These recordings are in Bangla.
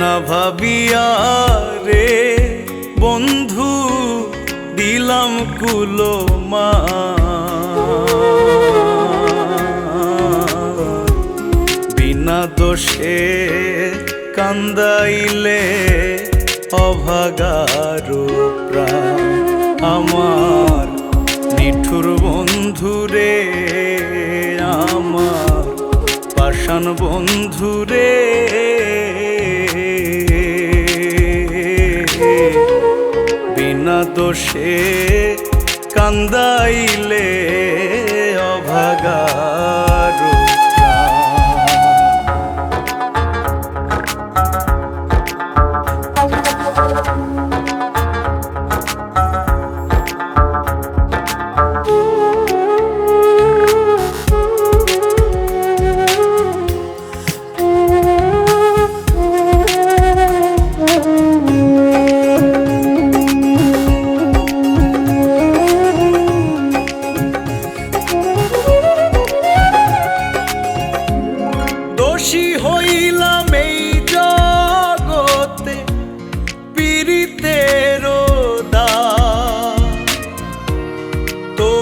না ভাবিয়া রে বন্ধু, দিলাম কুলো মা বিনা দোষে কান্দাইলে অভাগারো প্রাণ। আমার নিঠুর বন্ধুরে আমার পাষাণ বন্ধুরে বিনা দোষে কান্দাইলে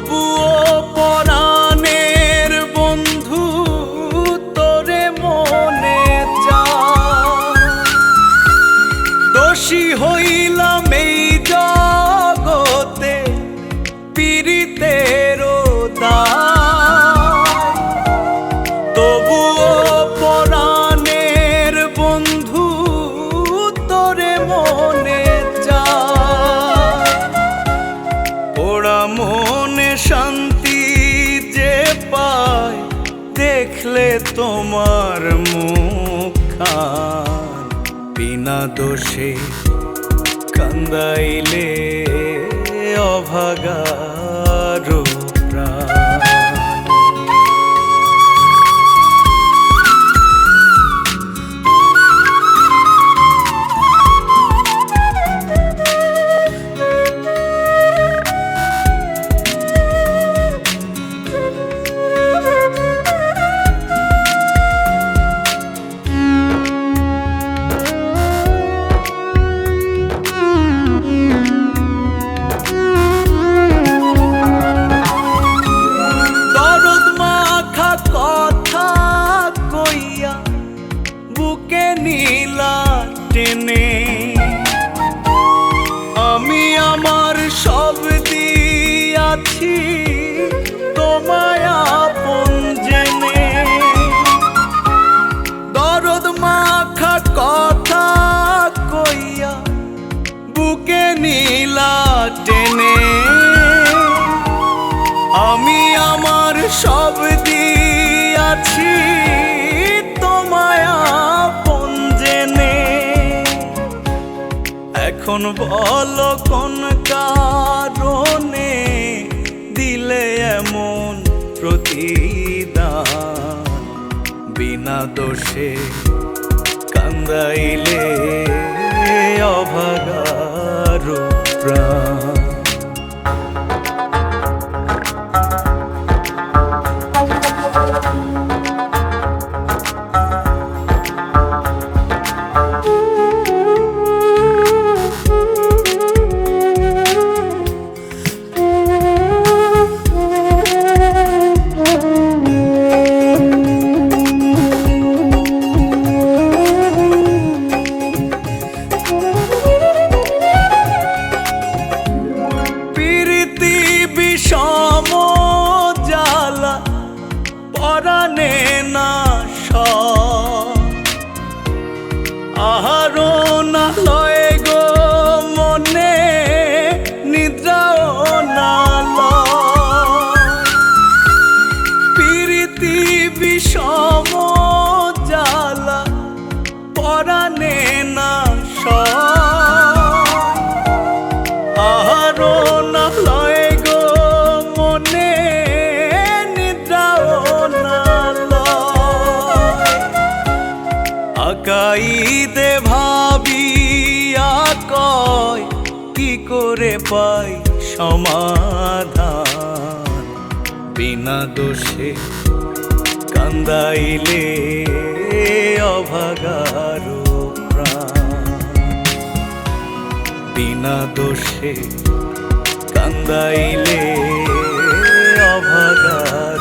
তবুও পরাণের বন্ধু তোরে মনে চা দোষী হইলাম এই জগতে দেখলে তোমার মুখ বিনা দোষে কান্দাইলে অভাগারো এখন বলো কোন কারণে দিলে এমন প্রতিদান? বিনা দোষে কান্দাইলে অভাগার প্রাণ। নিদ্রাও না প্রীতি বিষম জালা পরাণে না আহারো না লয় গো মনে, নিদ্রাও লয়। আকাইদে করে পাই সমাধান। বিনা দোষে কান্দাইলে অভাগারো বিনা দোষে কান্দাইলে অভাগার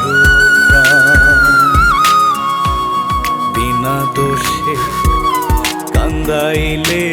বিনা দোষে কান্দাইলে